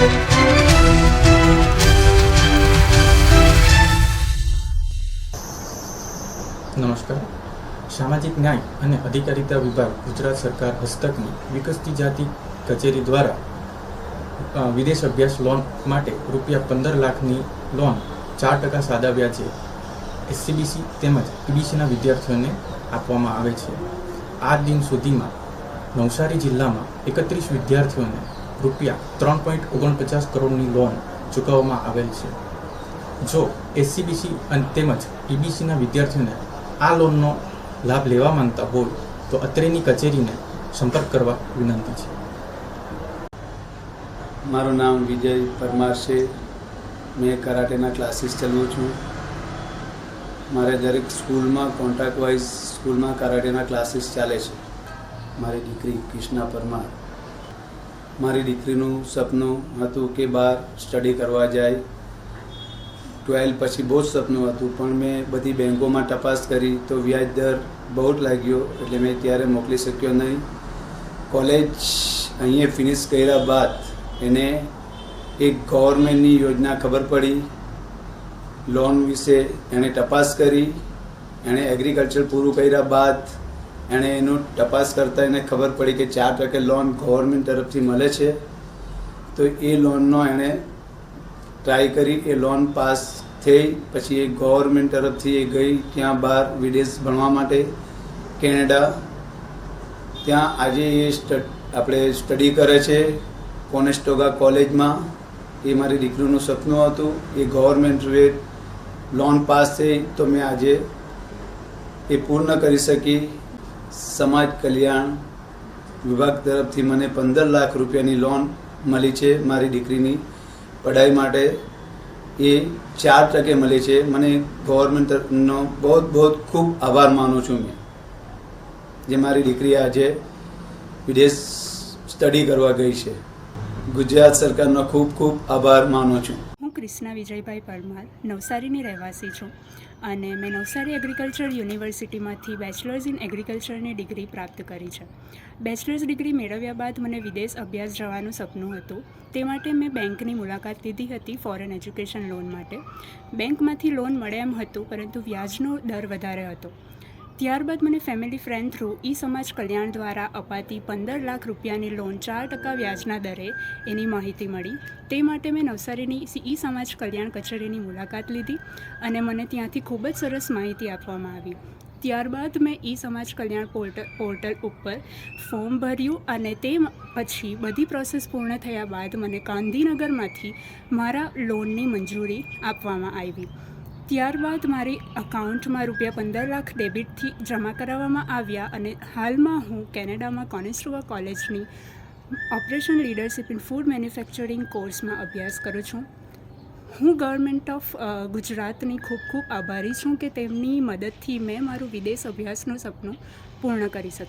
નમસ્કાર. સામાજિક ન્યાય અને અધિકારિતા વિભાગ ગુજરાત સરકાર હસ્તકની વિકસતી જાતિ કચેરી દ્વારા વિદેશ અભ્યાસ લોન માટે રૂપિયા પંદર લાખની લોન ચાર ટકા સાદા વ્યાજે એસસીબીસી તેમજ પીબીસીના વિદ્યાર્થીઓને આપવામાં આવે છે. આ દિન સુધીમાં નવસારી જિલ્લામાં એકત્રીસ વિદ્યાર્થીઓને રૂપિયા ત્રણ પોઈન્ટ ઓગણપચાસ કરોડની લોન ચૂકવવામાં આવેલ છે. જો એસસીબીસી અને તેમજ પીબીસીના વિદ્યાર્થીઓને આ લોનનો લાભ લેવા માંગતા હોય, તો અત્રેની કચેરીને સંપર્ક કરવા વિનંતી છે. મારું નામ વિજય પરમાર છે. મેં કરાટેના ક્લાસીસ ચલાવું છું. મારે દરેક સ્કૂલમાં કોન્ટ્રાક્ટ વાઇઝ સ્કૂલમાં કરાટેના ક્લાસીસ ચાલે છે. મારી દીકરી કૃષ્ણા પરમાર મારી દીકરીનું સપનું હતું કે બહાર સ્ટડી કરવા જાય. ટ્વેલ્વ પછી બહુ જ સપનું હતું, પણ મેં બધી બેંકોમાં તપાસ કરી તો વ્યાજ દર બહુ જ લાગ્યો, એટલે મેં ત્યારે મોકલી શક્યો નહીં. કોલેજ અહીંયા ફિનિશ કર્યા બાદ એને એક ગવર્મેન્ટની યોજના ખબર પડી. લોન વિશે એણે તપાસ કરી, એણે એગ્રીકલ્ચર પૂરું કર્યા બાદ એણે એનું તપાસ કરતાં એને ખબર પડી કે ચાર ટકે લોન ગવર્મેન્ટ તરફથી મળે છે. તો એ લોનનો એણે ટ્રાય કરી, એ લોન પાસ થઈ, પછી એ ગવર્મેન્ટ તરફથી એ ગઈ ત્યાં બહાર વિદેશ ભણવા માટે કેનેડા. ત્યાં આજે એ આપણે સ્ટડી કરે છે કોનેસ્ટોગા કોલેજમાં. એ મારી દીકરીનું સપનું હતું. એ ગવર્મેન્ટ રેટ લોન પાસ થઈ તો મેં આજે એ પૂર્ણ કરી શકી. સમાજ કલ્યાણ વિભાગ તરફથી મને પંદર લાખ રૂપિયાની લોન મળી છે મારી દીકરીની. પઢાઈ માટે એ ચાર ટકે મળી છે. મને ગવર્મેન્ટનો બહુ બહુ ખૂબ આભાર માનું છું મેં. જે મારી દીકરી આજે વિદેશ સ્ટડી કરવા ગઈ છે. ગુજરાત સરકારનો ખૂબ ખૂબ આભાર માનું છું. હું ક્રિષ્ના વિજયભાઈ પરમાર, નવસારીની રહેવાસી છું અને મેં નવસારી એગ્રીકલ્ચર યુનિવર્સિટીમાંથી બેચલર્સ ઇન એગ્રીકલ્ચરની ડિગ્રી પ્રાપ્ત કરી છે. બેચલર્સ ડિગ્રી મેળવ્યા બાદ મને વિદેશ અભ્યાસ જવાનું સપનું હતું. તે માટે મેં બેંકની મુલાકાત લીધી હતી ફોરેન એજ્યુકેશન લોન માટે. બેંકમાંથી લોન મળે એમ હતું, પરંતુ વ્યાજનો દર વધારે હતો. ત્યારબાદ મને ફેમિલી ફ્રેન્ડ થ્રુ ઈ સમાજ કલ્યાણ દ્વારા અપાતી પંદર લાખ રૂપિયાની લોન ચાર ટકા વ્યાજના દરે એની માહિતી મળી. તે માટે મેં નવસારીની ઈ સમાજ કલ્યાણ કચેરીની મુલાકાત લીધી અને મને ત્યાંથી ખૂબ જ સરસ માહિતી આપવામાં આવી. ત્યારબાદ મેં E Samaj Kalyan portal portal ઉપર ફોર્મ ભર્યું અને તે પછી બધી પ્રોસેસ પૂર્ણ થયા બાદ મને ગાંધીનગરમાંથી મારા લોનની મંજૂરી આપવામાં આવી. ત્યારબાદ મારી અકાઉન્ટમાં રૂપિયા પંદર લાખ ડેબિટથી જમા કરાવવામાં આવ્યા અને હાલમાં હું કેનેડામાં કોનેસ્ટ્રુવા કોલેજની operation leadership in food manufacturing કોર્સમાં અભ્યાસ કરું છું. હું ગવર્મેન્ટ ઓફ ગુજરાતની ખૂબ ખૂબ આભારી છું કે તેમની મદદથી મેં મારું વિદેશ અભ્યાસનું સપનું પૂર્ણ કરી શકી